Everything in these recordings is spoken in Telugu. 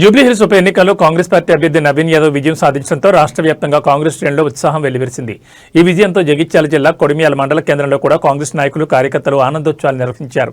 జూబ్లీహిల్స్ ఉప ఎన్నికల్లో కాంగ్రెస్ పార్టీ అభ్యర్థి నవీన్ యాదవ్ విజయం సాధించడంతో రాష్ట్ర వ్యాప్తంగా కాంగ్రెస్ శ్రేణిలో ఉత్సాహం వెల్లివిరిసింది ఈ విజయంతో జగిత్యాల జిల్లా కొడిమియాల మండల కేంద్రంలో కూడా కాంగ్రెస్ నాయకులు కార్యకర్తలు ఆనందోత్సవాలు నిర్వహించారు.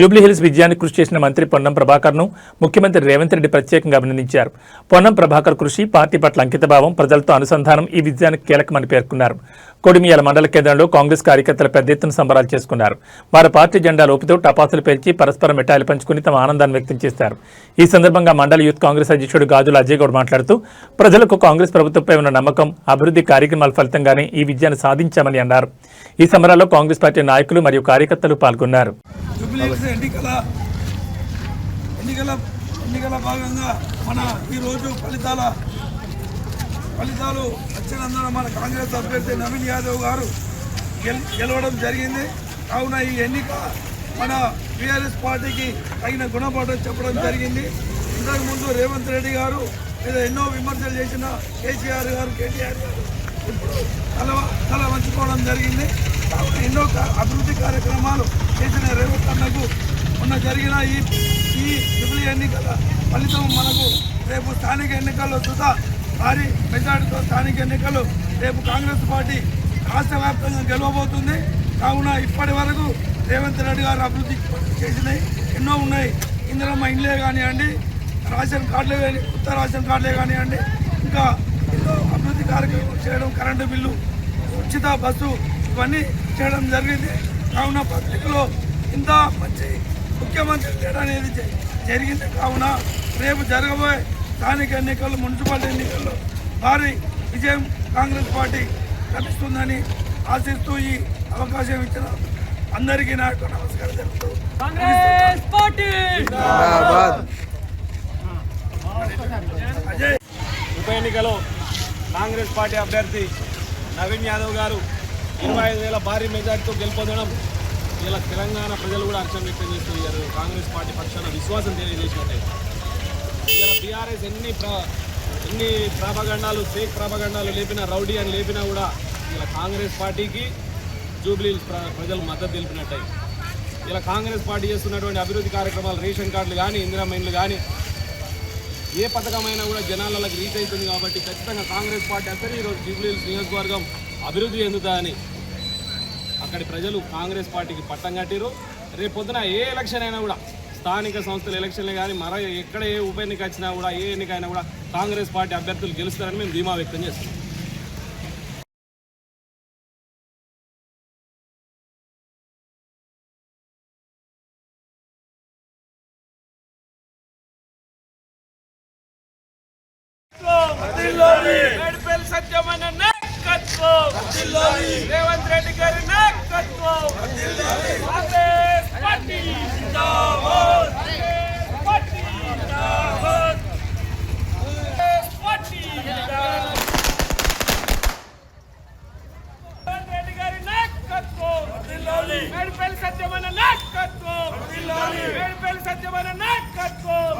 జూబ్లీహిల్స్ విజయానికి కృషి చేసిన మంత్రి పొన్నం ప్రభాకర్ను ముఖ్యమంత్రి రేవంత్ రెడ్డి ప్రత్యేకంగా అభినందించారు. పొన్నం ప్రభాకర్ కృషి పార్టీ పట్ల అంకితభావం ప్రజలతో అనుసంధానం ఈ విజయానికి కీలకమని పేర్కొన్నారు. కొడిమియాల మండల కేంద్రంలో కాంగ్రెస్ కార్యకర్తలు పెద్ద ఎత్తున సంబరాలు చేసుకున్నారు. వారు పార్టీ జెండా లోపుతూ టపాసులు పేల్చి పరస్పరం మిఠాయిలు పంచుకుని తమ ఆనందాన్ని వ్యక్తం చేశారు. ఈ సందర్భంగా మండల యూత్ కాంగ్రెస్ అధ్యక్షుడు గాజుల అజయ్ గౌడ్ మాట్లాడుతూ ప్రజలకు కాంగ్రెస్ ప్రభుత్వంపై ఉన్న నమ్మకం అభివృద్ధి కార్యక్రమాల ఫలితంగానే ఈ విజయాన్ని సాధించామని అన్నారు. ఈ సమరాల్లో కాంగ్రెస్ పార్టీ నాయకులు మరియు కార్యకర్తలు పాల్గొన్నారు. ఎన్నికల ఎన్నికల ఎన్నికల భాగంగా మన ఈరోజు ఫలితాల ఫలితాలు వచ్చినందున మన కాంగ్రెస్ అభ్యర్థి నవీన్ యాదవ్ గారు గెల్ గెలవడం జరిగింది. కావున ఈ ఎన్నిక మన బీఆర్ఎస్ పార్టీకి తగిన గుణపాఠం చెప్పడం జరిగింది. ఇంతకుముందు రేవంత్ రెడ్డి గారు మీద ఎన్నో విమర్శలు చేసిన కేసీఆర్ గారు కేటీఆర్ గారు ఇప్పుడు తల తల వంచుకోవడం జరిగింది. కావున ఎన్నో అభివృద్ధి కార్యక్రమాలు చేసిన రేవంత్ అన్నకు మొన్న జరిగిన ఈ ఈ ట్రిపుల్ ఎన్నికల ఫలితం మనకు రేపు స్థానిక ఎన్నికల్లో సుధా భారీ మెజార్టీతో స్థానిక ఎన్నికలు రేపు కాంగ్రెస్ పార్టీ రాష్ట్ర వ్యాప్తంగా గెలవబోతుంది. కావున ఇప్పటి వరకు రేవంత్ రెడ్డి గారు అభివృద్ధి చేసినాయి. ఎన్నో ఉన్నాయి. ఇందులో మా ఇండ్లే కానివ్వండి రేషన్ కార్డులే కానీ కొత్త రేషన్ కార్డులే కానివ్వండి ఇంకా ఎన్నో అభివృద్ధి కార్యక్రమాలు చేయడం కరెంటు బిల్లు ఉచిత బస్సు ఇవన్నీ చేయడం జరిగింది. కావున పత్రికలో ఇంత మంచి ముఖ్యమంత్రి లేడు అనేది జరిగింది. కావున రేపు జరగబోయే స్థానిక ఎన్నికల్లో మున్సిపాలిటీ ఎన్నికల్లో భారీ విజయం కాంగ్రెస్ పార్టీ లభిస్తుందని ఆశిస్తూ ఈ అవకాశం ఇచ్చిన అందరికీ నా యొక్క నమస్కారం పార్టీ! అజయ్! ఉప ఎన్నికలో కాంగ్రెస్ పార్టీ అభ్యర్థి నవీన్ యాదవ్ గారు ఇరవై ఐదు వేల భారీ మెజార్టీతో గెలుపొందడం ఇలా తెలంగాణ ప్రజలు కూడా హర్షం వ్యక్తం చేస్తున్నారు కాంగ్రెస్ పార్టీ పక్షాన విశ్వాసం తెలియజేసినట్టే. ఇలా బీఆర్ఎస్ ఎన్ని ప్ర ఎన్ని ప్రాపగండాలు ఫేక్ ప్రాపగండాలు లేపినా రౌడీ అని లేపినా కూడా ఇలా కాంగ్రెస్ పార్టీకి జూబ్లీ ప్ర- ప్రజలు మద్దతు తెలిపినట్టే. ఇలా కాంగ్రెస్ పార్టీ చేస్తున్నటువంటి అభివృద్ధి కార్యక్రమాలు రేషన్ కార్డులు కానీ ఇందిరా మైన్లు కానీ ఏ పథకమైనా కూడా జనాలకు రీచ్ అవుతుంది కాబట్టి ఖచ్చితంగా కాంగ్రెస్ పార్టీ అసలు ఈరోజు జూబ్లీ నియోజకవర్గం అభివృద్ధి చెందుతాయని అక్కడి ప్రజలు కాంగ్రెస్ పార్టీకి పట్టం కట్టిరు రేపు పొద్దున ఏ ఎలక్షన్ అయినా కూడా స్థానిక సంస్థల ఎలక్షన్లు కానీ మరో ఎక్కడ ఏ ఉప ఎన్నిక వచ్చినా కూడా ఏ ఎన్నిక అయినా కూడా కాంగ్రెస్ పార్టీ అభ్యర్థులు గెలుస్తారని మేము ధీమా వ్యక్తం చేస్తున్నాం. రేవంత్ రెడ్డి గారి మేడిపల్లి సత్యమైన నాయకత్వం. మేడిపల్లి సత్యమైన నాయకత్వం.